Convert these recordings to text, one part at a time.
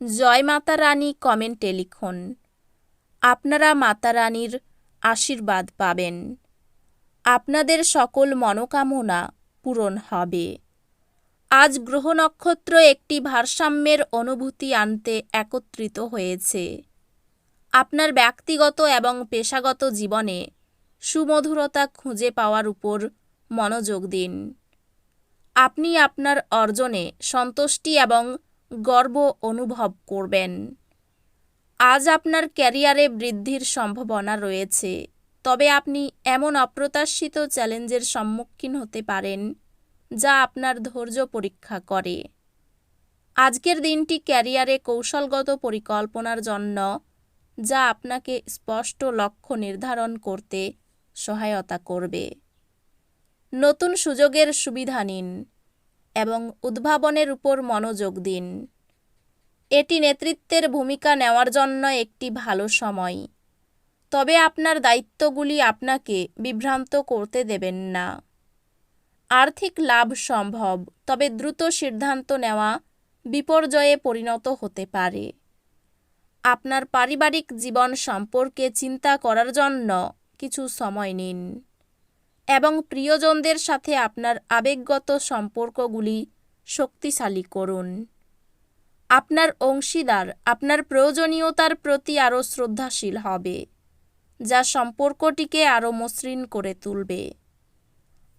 জয় মাতা রানী কমেন্টে লিখুন, আপনারা মাতা রানীর আশীর্বাদ পাবেন। আপনাদের সকল মনোকামনা পূরণ হবে। আজ গ্রহ নক্ষত্র একটি ভারসাম্যের অনুভূতি আনতে একত্রিত হয়েছে। আপনার ব্যক্তিগত এবং পেশাগত জীবনে সুমধুরতা খুঁজে পাওয়ার উপর মনোযোগ দিন। আপনি আপনার অর্জনে সন্তুষ্টি এবং গর্ব অনুভব করবেন। আজ আপনার ক্যারিয়ারে বৃদ্ধির সম্ভাবনা রয়েছে, তবে আপনি এমন অপ্রত্যাশিত চ্যালেঞ্জের সম্মুখীন হতে পারেন, যা আপনার ধৈর্য পরীক্ষা করে। আজকের দিনটি ক্যারিয়ারে কৌশলগত পরিকল্পনার জন্য, যা আপনাকে স্পষ্ট লক্ষ্য নির্ধারণ করতে সহায়তা করবে। নতুন সুযোগের সুবিধা নিন। এবং উদ্ভাবনের উপর মনোযোগ দিন। এটি নেতৃত্বের ভূমিকা নেওয়ার জন্য একটি ভালো সময়। তবে আপনার দায়িত্বগুলি আপনাকে বিভ্রান্ত করতে দেবেন না। আর্থিক লাভ সম্ভব, তবে দ্রুত সিদ্ধান্ত নেওয়া বিপর্যয়ে পরিণত হতে পারে। আপনার পারিবারিক জীবন সম্পর্কে চিন্তা করার জন্য কিছু সময় নিন। এবং প্রিয়জনদের সাথে আপনার আবেগগত সম্পর্কগুলি শক্তিশালী করুন। আপনার অংশীদার আপনার প্রয়োজনীয়তার প্রতি আরও শ্রদ্ধাশীল হবে, যা সম্পর্কটিকে আরও মসৃণ করে তুলবে।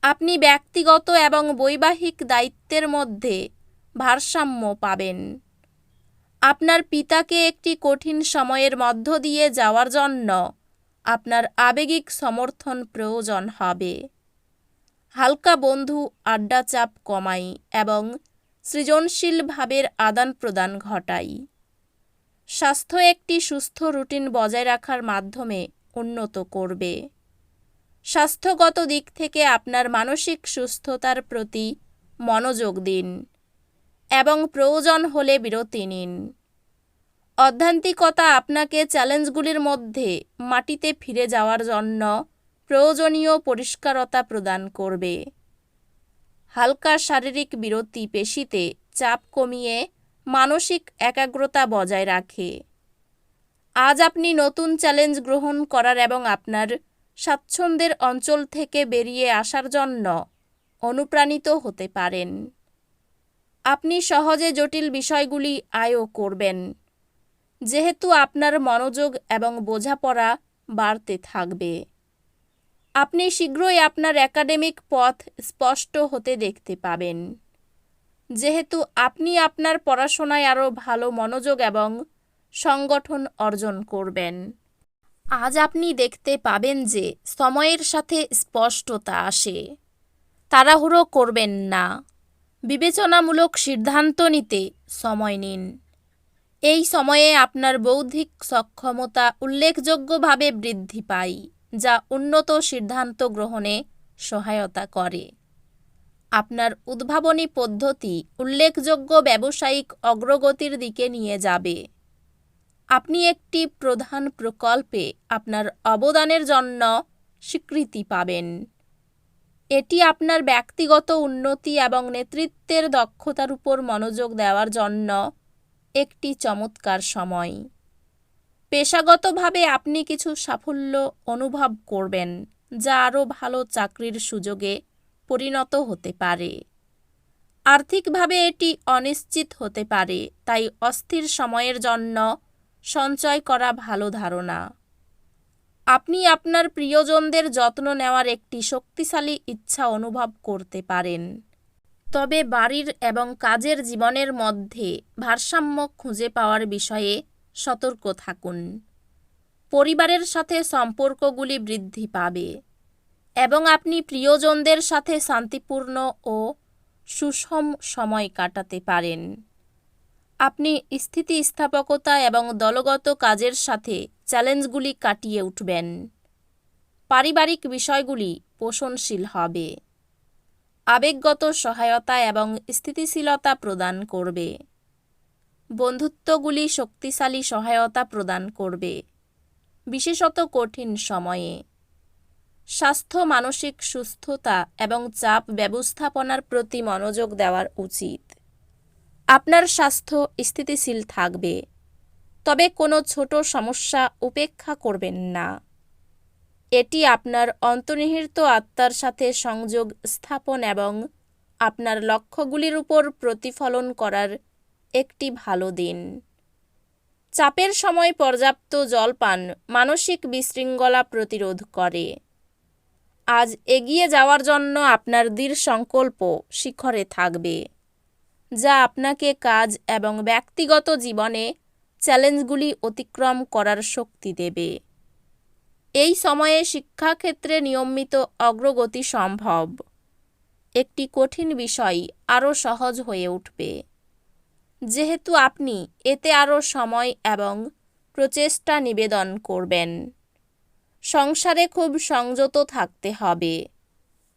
আপনি ব্যক্তিগত এবং বৈবাহিক দায়িত্বের মধ্যে ভারসাম্য পাবেন। আপনার পিতাকে একটি কঠিন সময়ের মধ্য দিয়ে যাওয়ার জন্য আপনার আবেগিক সমর্থন প্রয়োজন হবে। হালকা বন্ধু, আড্ডা চাপ কমাই এবং সৃজনশীল ভাবের আদান প্রদান ঘটাই। স্বাস্থ্য একটি সুস্থ রুটিন বজায় রাখার মাধ্যমে উন্নত করবে। স্বাস্থ্যগত দিক থেকে আপনার মানসিক সুস্থতার প্রতি মনোযোগ দিন এবং প্রয়োজন হলে বিরতি নিন। অধ্যান্তিকতা আপনাকে চ্যালেঞ্জগুলির মধ্যে মাটিতে ফিরে যাওয়ার জন্য প্রয়োজনীয় পরিষ্কারতা প্রদান করবে। হালকা শারীরিক বিরতি পেশিতে চাপ কমিয়ে মানসিক একাগ্রতা বজায় রাখে। আজ আপনি নতুন চ্যালেঞ্জ গ্রহণ করার এবং আপনার স্বাচ্ছন্দ্যের অঞ্চল থেকে বেরিয়ে আসার জন্য অনুপ্রাণিত হতে পারেন। আপনি সহজে জটিল বিষয়গুলি আয়ও করবেন। যেহেতু আপনার মনোযোগ এবং বোঝাপড়া বাড়তে থাকবে। আপনি শীঘ্রই আপনার একাডেমিক পথ স্পষ্ট হতে দেখতে পাবেন। যেহেতু আপনি আপনার পড়াশোনায় আরও ভালো মনোযোগ এবং সংগঠন অর্জন করবেন। আজ আপনি দেখতে পাবেন যে সময়ের সাথে স্পষ্টতা আসে। তাড়াহুড়ো করবেন না। বিবেচনামূলক সিদ্ধান্ত নিতে সময় নিন। এই সময়ে আপনার বৌদ্ধিক সক্ষমতা উল্লেখযোগ্যভাবে বৃদ্ধি পায়, যা উন্নত সিদ্ধান্ত গ্রহণে সহায়তা করে। আপনার উদ্ভাবনী পদ্ধতি উল্লেখযোগ্য ব্যবসায়িক অগ্রগতির দিকে নিয়ে যাবে। আপনি একটি প্রধান প্রকল্পে আপনার অবদানের জন্য স্বীকৃতি পাবেন। এটি আপনার ব্যক্তিগত উন্নতি এবং নেতৃত্বের দক্ষতার উপর মনোযোগ দেওয়ার জন্য একটি চমৎকার সময়। পেশাগতভাবে আপনি কিছু সাফল্য অনুভব করবেন, যা আরও ভালো চাকরির সুযোগে পরিণত হতে পারে। আর্থিকভাবে এটি অনিশ্চিত হতে পারে, তাই অস্থির সময়ের জন্য সঞ্চয় করা ভালো ধারণা। আপনি আপনার প্রিয়জনদের যত্ন নেওয়ার একটি শক্তিশালী ইচ্ছা অনুভব করতে পারেন। তবে বাড়ির এবং কাজের জীবনের মধ্যে ভারসাম্য খুঁজে পাওয়ার বিষয়ে সতর্ক থাকুন। পরিবারের সাথে সম্পর্কগুলি বৃদ্ধি পাবে এবং আপনি প্রিয়জনদের সাথে শান্তিপূর্ণ ও সুষম সময় কাটাতে পারেন। আপনি স্থিতিস্থাপকতা এবং দলগত কাজের সাথে চ্যালেঞ্জগুলি কাটিয়ে উঠবেন। পারিবারিক বিষয়গুলি পোষণশীল হবে। আবেগগত সহায়তা এবং স্থিতিশীলতা প্রদান করবে। বন্ধুত্বগুলি শক্তিশালী সহায়তা প্রদান করবে। বিশেষত কঠিন সময়ে। স্বাস্থ্য, মানসিক সুস্থতা এবং চাপ ব্যবস্থাপনার প্রতি মনোযোগ দেওয়ার উচিত। আপনার স্বাস্থ্য স্থিতিশীল থাকবে, তবে কোনো ছোট সমস্যা উপেক্ষা করবেন না। এটি আপনার অন্তর্নিহিত আত্মার সাথে সংযোগ স্থাপন এবং আপনার লক্ষ্যগুলির উপর প্রতিফলন করার একটি ভালো দিন। চাপের সময় পর্যাপ্ত জল পান মানসিক বিশৃঙ্খলা প্রতিরোধ করে। আজ এগিয়ে যাওয়ার জন্য আপনার দৃঢ় সংকল্প শিখরে থাকবে, যা আপনাকে কাজ এবং ব্যক্তিগত জীবনে চ্যালেঞ্জগুলি অতিক্রম করার শক্তি দেবে। এই সময়ে শিক্ষাক্ষেত্রে নিয়মিত অগ্রগতি সম্ভব। একটি কঠিন বিষয় আরও সহজ হয়ে উঠবে। যেহেতু আপনি এতে আরও সময় এবং প্রচেষ্টা নিবেদন করবেন। সংসারে খুব সংযত থাকতে হবে।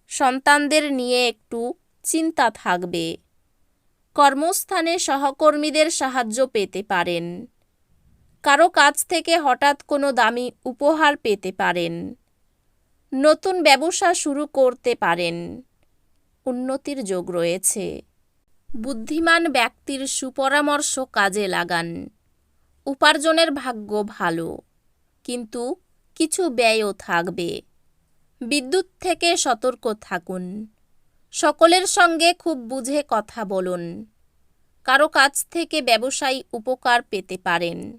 সন্তানদের নিয়ে একটু চিন্তা থাকবে। কর্মস্থানে সহকর্মীদের সাহায্য পেতে পারেন। কারও কাছ থেকে হঠাৎ কোনো দামি উপহার পেতে পারেন। নতুন ব্যবসা শুরু করতে পারেন। উন্নতির যোগ রয়েছে। বুদ্ধিমান ব্যক্তির সুপরামর্শ কাজে লাগান। উপার্জনের ভাগ্য ভালো। কিন্তু কিছু ব্যয়ও থাকবে। বিদ্যুৎ থেকে সতর্ক থাকুন। সকলের সঙ্গে খুব বুঝে কথা বলুন। কারও কাছ থেকে ব্যবসায়ী উপকার পেতে পারেন।